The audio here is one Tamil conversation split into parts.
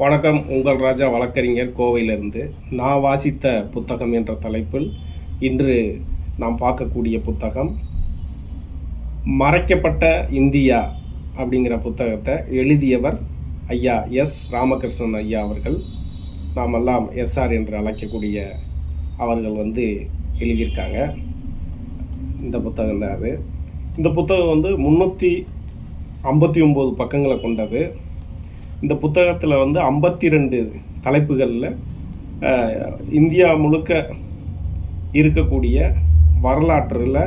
வணக்கம் உங்கள் ராஜா வழக்கறிஞர் கோவையிலிருந்து. நான் வாசித்த புத்தகம் என்ற தலைப்பில் இன்று நாம் பார்க்கக்கூடிய புத்தகம் மறைக்கப்பட்ட இந்தியா அப்படிங்கிற புத்தகத்தை எழுதியவர் ஐயா எஸ். ராமகிருஷ்ணன் ஐயா அவர்கள். நாமெல்லாம் எஸ்ஆர் என்று அழைக்கக்கூடிய அவர்கள் வந்து எழுதியிருக்காங்க. இந்த புத்தகம் தான் அது. இந்த புத்தகம் வந்து முந்நூற்றி ஐம்பத்தி ஒம்பது பக்கங்களை கொண்டது. இந்த புத்தகத்தில் வந்து ஐம்பத்தி ரெண்டு தலைப்புகளில் இந்தியா முழுக்க இருக்கக்கூடிய வரலாற்றில்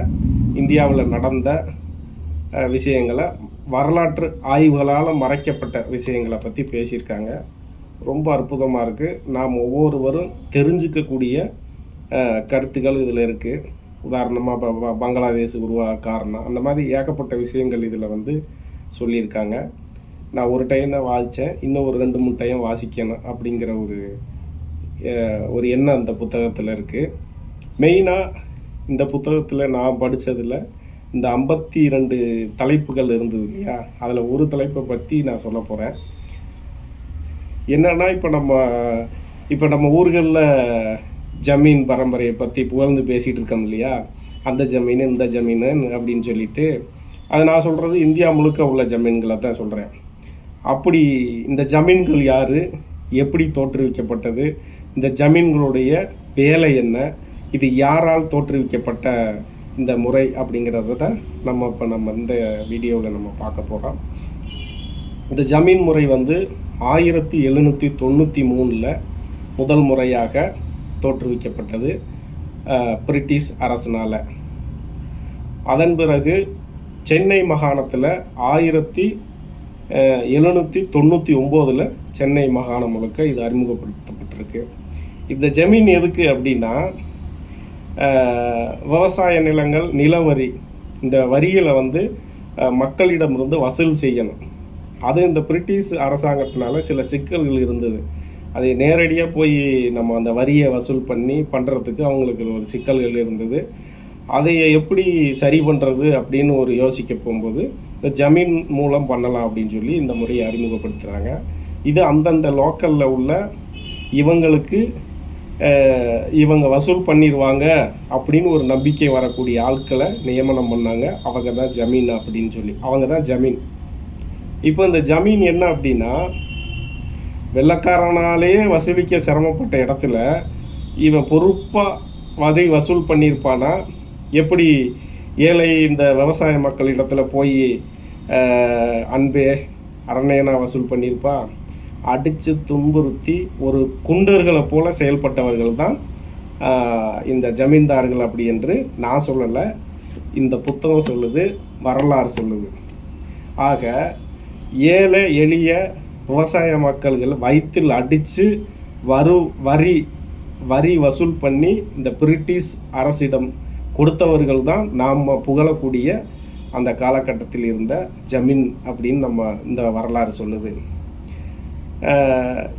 இந்தியாவில் நடந்த விஷயங்களை வரலாற்று ஆய்வுகளால் மறைக்கப்பட்ட விஷயங்களை பற்றி பேசியிருக்காங்க. ரொம்ப அற்புதமாக இருக்குது நாம் ஒவ்வொருவரும் தெரிஞ்சுக்கக்கூடிய கருத்துக்கள் இதில் இருக்குது உதாரணமாக பங்களாதேஷ் உருவாக காரணம் அந்த மாதிரி ஏகப்பட்ட விஷயங்கள் இதில் வந்து சொல்லியிருக்காங்க. நான் ஒரு டைம் தான் வாசித்தேன் இன்னும் ஒரு ரெண்டு மூணு டைம் வாசிக்கணும் அப்படிங்கிற ஒரு ஒரு எண்ணம் அந்த புத்தகத்தில் இருக்குது மெயினாக இந்த புத்தகத்தில் நான் படித்ததில் இந்த ஐம்பத்தி ரெண்டு தலைப்புகள் இருந்தது இல்லையா? அதில் ஒரு தலைப்பை பற்றி நான் சொல்ல போகிறேன் என்னன்னா இப்போ நம்ம இப்போ நம்ம ஊர்களில் ஜமீன் பரம்பரையை பற்றி புகழ்ந்து பேசிகிட்டு இருக்கோம் இல்லையா? அந்த ஜமீன் இந்த ஜமீன் அப்படின்னு சொல்லிட்டு அது நான் சொல்கிறது இந்தியா முழுக்க உள்ள ஜமீன்களை தான் சொல்கிறேன் அப்படி இந்த ஜமீன்கள் யார்? எப்படி தோற்றுவிக்கப்பட்டது? இந்த ஜமீன்களுடைய வேலை என்ன? இது யாரால் தோற்றுவிக்கப்பட்ட இந்த முறை அப்படிங்கிறத தான் நம்ம இப்போ நம்ம இந்த வீடியோவில் நம்ம பார்க்க போகிறோம் இந்த ஜமீன் முறை வந்து ஆயிரத்தி எழுநூற்றி தொண்ணூற்றி மூணில் முதல் முறையாக தோற்றுவிக்கப்பட்டது பிரிட்டிஷ் அரசனால். அதன் பிறகு சென்னை மாகாணத்தில் ஆயிரத்தி எழுநூற்றி தொண்ணூற்றி ஒம்போதில் சென்னை மாகாணம் முழுக்க இது அறிமுகப்படுத்தப்பட்டிருக்கு. இந்த ஜமீன் எதுக்கு அப்படின்னா விவசாய நிலங்கள் நிலவரி இந்த வரிகளை வந்து மக்களிடமிருந்து வசூல் செய்யணும். அது இந்த பிரிட்டிஷ் அரசாங்கத்தினால சில சிக்கல்கள் இருந்தது. அதை நேரடியாக போய் நம்ம அந்த வரியை வசூல் பண்ணி பண்ணுறதுக்கு அவங்களுக்கு ஒரு சிக்கல்கள் இருந்தது. அதை எப்படி சரி பண்ணுறது அப்படின்னு ஒரு யோசிக்க போகும்போது இந்த ஜமீன் மூலம் பண்ணலாம் அப்படின்னு சொல்லி இந்த முறையை அறிமுகப்படுத்துகிறாங்க இது அந்தந்த லோக்கலில் உள்ள இவங்களுக்கு இவங்க வசூல் பண்ணிடுவாங்க அப்படின்னு ஒரு நம்பிக்கை வரக்கூடிய ஆட்களை நியமனம் பண்ணாங்க. அவங்க தான் ஜமீன் அப்படின்னு சொல்லி. அவங்க தான் ஜமீன். இப்போ இந்த ஜமீன் என்ன அப்படின்னா வெள்ளக்காரனாலேயே வசூலிக்க சிரமப்பட்ட இடத்துல இவன் பொறுப்பாக வதை வசூல் பண்ணியிருப்பானா? எப்படி ஏழை இந்த விவசாய மக்கள் இடத்துல போய் அன்பே அரணையனா வசூல் பண்ணியிருப்பா. அடித்து துன்புறுத்தி ஒரு குண்டர்களை போல செயல்பட்டவர்கள் தான் இந்த ஜமீன்தார்கள் அப்படி என்று நான் சொல்லலை இந்த புத்தகம் சொல்லுது வரலாறு சொல்லுது. ஆக ஏழை எளிய விவசாய மக்கள்கள் வயிற்றில் அடித்து வரு வரி வரி வசூல் பண்ணி இந்த பிரிட்டிஷ் அரசிடம் கொடுத்தவர்கள் தான் நாம் புகழக்கூடிய அந்த காலகட்டத்தில் இருந்த ஜமீன் அப்படின்னு நம்ம இந்த வரலாறு சொல்லுது.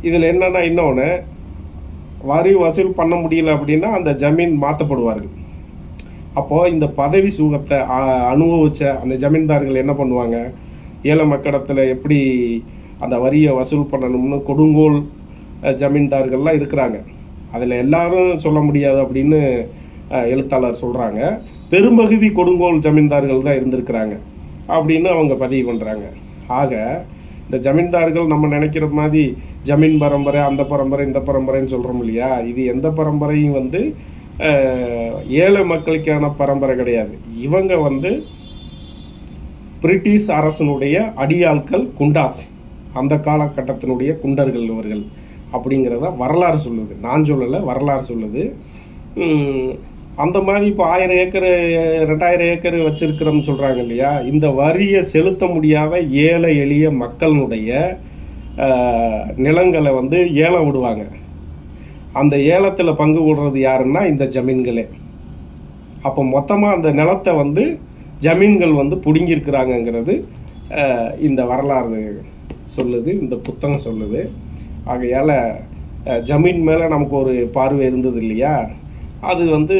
இதில் என்னென்னா இன்னொன்று வரி வசூல் பண்ண முடியல அப்படின்னா அந்த ஜமீன் மாற்றப்படுவார்கள் அப்போது இந்த பதவி சுகத்தை அனுபவித்த அனுபவிச்ச அந்த ஜமீன்தார்கள் என்ன பண்ணுவாங்க? ஏழை மக்களிடத்தில் எப்படி அந்த வரியை வசூல் பண்ணணும்னு கொடுங்கோல் ஜமீன்தார்கள்லாம் இருக்கிறாங்க. அதில் எல்லாரும் சொல்ல முடியாது அப்படின்னு எழுத்தாளர் சொல்கிறாங்க பெரும்பகுதி கொடுங்கோல் ஜமீன்தார்கள் தான் இருந்திருக்கிறாங்க அப்படின்னு அவங்க பதிவு பண்ணுறாங்க ஆக இந்த ஜமீன்தார்கள் நம்ம நினைக்கிற மாதிரி ஜமீன் பரம்பரை அந்த பரம்பரை இந்த பரம்பரைன்னு சொல்கிறோம் இல்லையா? இது எந்த பரம்பரையும் வந்து ஏழை மக்களுக்கான பரம்பரை கிடையாது. இவங்க வந்து பிரிட்டிஷ் அரசனுடைய அடியாட்கள் குண்டாஸ் அந்த காலகட்டத்தினுடைய குண்டர்கள் இவர்கள் அப்படிங்கிறத வரலாறு சொல்லுது. நான் சொல்லலை வரலாறு சொல்லுது. அந்த மாதிரி இப்போ ஆயிரம் ஏக்கர் ரெண்டாயிரம் ஏக்கர் வச்சிருக்கிறோம்னு சொல்கிறாங்க இல்லையா? இந்த வரியை செலுத்த முடியாத ஏழை எளிய மக்களுடைய நிலங்களை வந்து ஏலம் விடுவாங்க. அந்த ஏலத்தில் பங்கு விடுறது யாருன்னா இந்த ஜமீன்களே. அப்போ மொத்தமாக அந்த நிலத்தை வந்து ஜமீன்கள் வந்து பிடுங்கியிருக்கிறாங்கங்கிறது இந்த வரலாறு சொல்லுது இந்த புத்தகம் சொல்லுது. ஆகையால் ஜமீன் மேலே நமக்கு ஒரு பார்வை இருந்தது இல்லையா? அது வந்து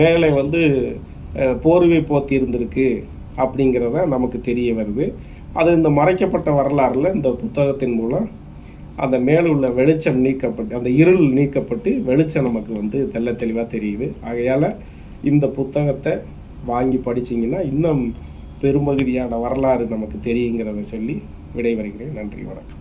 மேலே வந்து போர்வை போத்தி இருந்திருக்கு அப்படிங்கிறத நமக்கு தெரிய வருது. அது இந்த மறைக்கப்பட்ட வரலாறில் இந்த புத்தகத்தின் மூலம் அந்த மேலுள்ள வெளிச்சம் நீக்கப்பட்டு அந்த இருள் நீக்கப்பட்டு வெளிச்சம் நமக்கு வந்து தெள்ள தெளிவாக தெரியுது. ஆகையால் இந்த புத்தகத்தை வாங்கி படிச்சிங்கன்னா இன்னும் பெரும்பகுதியான வரலாறு நமக்கு தெரியுங்கிறத சொல்லி விடைபெறுகிறேன். நன்றி வணக்கம்.